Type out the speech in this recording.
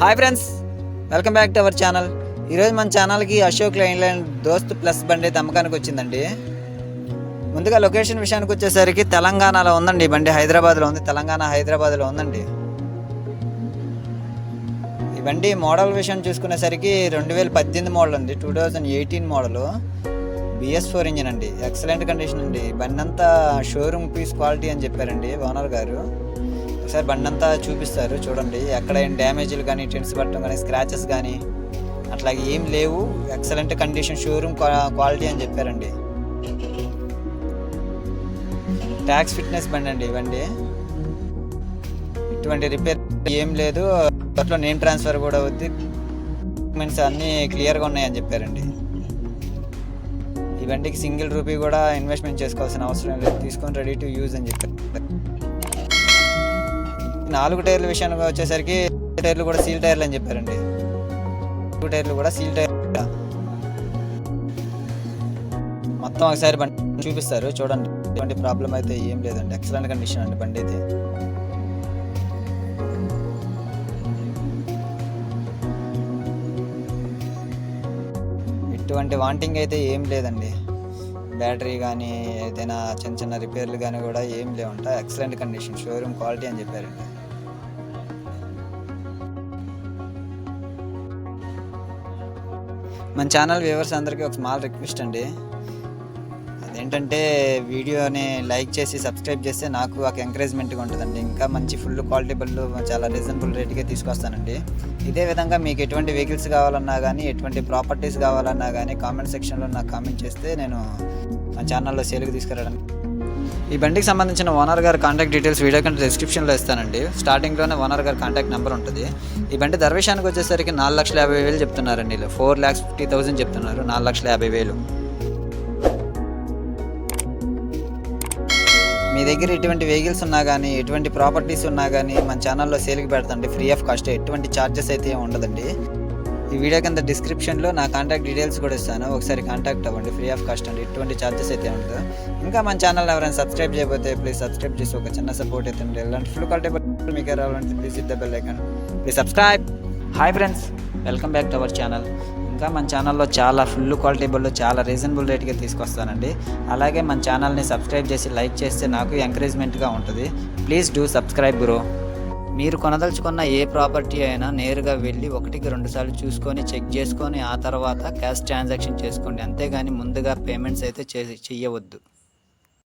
Hi friends welcome back to our channel ఈరోజు మన ఛానల్కి అశోక్ లైన్ దోస్త్ ప్లస్ బండి అయితే అమ్మకానికి వచ్చిందండి. ముందుగా లొకేషన్ విషయానికి వచ్చేసరికి తెలంగాణలో ఉందండి ఈ బండి. హైదరాబాద్లో ఉంది. తెలంగాణ హైదరాబాద్లో ఉందండి. ఈ బండి మోడల్ విషయం చూసుకునేసరికి రెండు వేల పద్దెనిమిది మోడల్ అండి two thousand eighteen model. BS four engine అండి. ఎక్సలెంట్ కండిషన్ అండి. బండి అంతా షోరూమ్ పీస్ క్వాలిటీ అని చెప్పారండి ఓనర్ గారు. ఒకసారి బండి అంతా చూపిస్తారు చూడండి. ఎక్కడ ఏం డ్యామేజ్లు కానీ టెన్స్ పట్టడం కానీ స్క్రాచెస్ కానీ అట్లాగే ఏం లేవు. ఎక్సలెంట్ కండిషన్ షోరూమ్ క్వాలిటీ అని చెప్పారండి. ట్యాక్స్ ఫిట్నెస్ బండి అండి ఇవ్వండి ఇటువంటి రిపేర్ ఏం లేదు. అట్లా నేమ్ ట్రాన్స్ఫర్ కూడా అవుద్ది. డాక్యుమెంట్స్ అన్నీ క్లియర్గా ఉన్నాయని చెప్పారండి. ఈ బండికి సింగిల్ రూపీ కూడా ఇన్వెస్ట్మెంట్ చేసుకోవాల్సిన అవసరం లేదు. తీసుకొని రెడీ టు యూజ్ అని చెప్పారు. నాలుగు టైర్ల విషయానికి వచ్చేసరికి టైర్లు కూడా సీల్ టైర్లు అని చెప్పారండి. నాలుగు టైర్లు కూడా సీల్ టైర్. మొత్తం ఒకసారి బండి చూపిస్తారు చూడండి. ఎటువంటి ప్రాబ్లం అయితే ఏం లేదండి. ఎక్సలెంట్ కండిషన్ అండి బండి అయితే. ఎటువంటి వాంటింగ్ అయితే ఏం లేదండి. బ్యాటరీ కానీ ఏదైనా చిన్న చిన్న రిపేర్లు కానీ కూడా ఏం లేవంట ఎక్సలెంట్ కండిషన్ షోరూమ్ క్వాలిటీ అని చెప్పారండి. మన ఛానల్ వ్యూవర్స్ అందరికీ ఒక స్మాల్ రిక్వెస్ట్ అండి. అదేంటంటే వీడియోని లైక్ చేసి సబ్స్క్రైబ్ చేస్తే నాకు ఒక ఎంకరేజ్మెంట్గా ఉంటుందండి. ఇంకా మంచి ఫుల్ క్వాలిటీ బళ్ళు చాలా రీజనబుల్ రేట్కే తీసుకొస్తానండి. ఇదే విధంగా మీకు ఎటువంటి వెహికల్స్ కావాలన్నా కానీ ఎటువంటి ప్రాపర్టీస్ కావాలన్నా కానీ కామెంట్ సెక్షన్లో నాకు కామెంట్ చేస్తే నేను మా ఛానల్లో సేల్కి తీసుకురావడానికి ఈ బండికి సంబంధించిన ఓనర్ గారి కాంటాక్ట్ డీటెయిల్స్ వీడియో కంటే డిస్క్రిప్షన్లో ఇస్తానండి. స్టార్టింగ్లోనే ఓనర్ గారి కాంటాక్ట్ నెంబర్ ఉంటుంది. ఈ బండి దర్వేషానికి వచ్చేసరికి నాలుగు లక్షల యాభై వేలు చెప్తున్నారండి ఫోర్ ల్యాక్స్ ఫిఫ్టీ థౌసండ్ చెప్తున్నారు. నాలుగు లక్షల యాభై వేలు. మీ దగ్గర ఎటువంటి వెహికల్స్ ఉన్నా కానీ ఎటువంటి ప్రాపర్టీస్ ఉన్నా కానీ మన ఛానల్లో సేల్కి పెడతండి. Free of cost. ఎటువంటి ఛార్జెస్ అయితే ఉండదండి. ఈ వీడియో కింద డిస్క్రిప్షన్లో నా కాంటాక్ట్ డీటెయిల్స్ కూడా ఇస్తాను. ఒకసారి కాంటాక్ట్ అవ్వండి. ఫ్రీ ఆఫ్ కాస్ట్ అండి. ఎటువంటి ఛార్జెస్ అయితే ఉండదు. ఇంకా మన ఛానల్ ఎవరైనా సబ్స్క్రైబ్ చేయకపోతే ప్లీజ్ సబ్స్క్రైబ్ చేసి ఒక చిన్న సపోర్ట్ అయితే ఉండే ఇలాంటి ఫుల్ క్వాలిటీ మీకు రావాలంటే ప్లీజ్ ఇద్ద bell icon please subscribe hi friends welcome back to our channel ఇంకా మన ఛానల్లో చాలా ఫుల్ క్వాలిటీ బళ్ళు చాలా రీజనబుల్ రేట్గా తీసుకొస్తానండి. అలాగే మన ఛానల్ని సబ్స్క్రైబ్ చేసి లైక్ చేస్తే నాకు ఎంకరేజ్మెంట్గా ఉంటుంది. ప్లీజ్ డూ సబ్స్క్రైబ్ బ్రో మీరు కొనదలుచుకున్న ఏ ప్రాపర్టీ అయినా నేరుగా వెళ్ళి ఒకటికి రెండు సార్లు చూసుకొని చెక్ చేసుకొని ఆ తర్వాత క్యాష్ ట్రాన్సాక్షన్ చేసుకోండి. అంతేగాని ముందుగా పేమెంట్స్ అయితే చే చెయ్యవద్దు.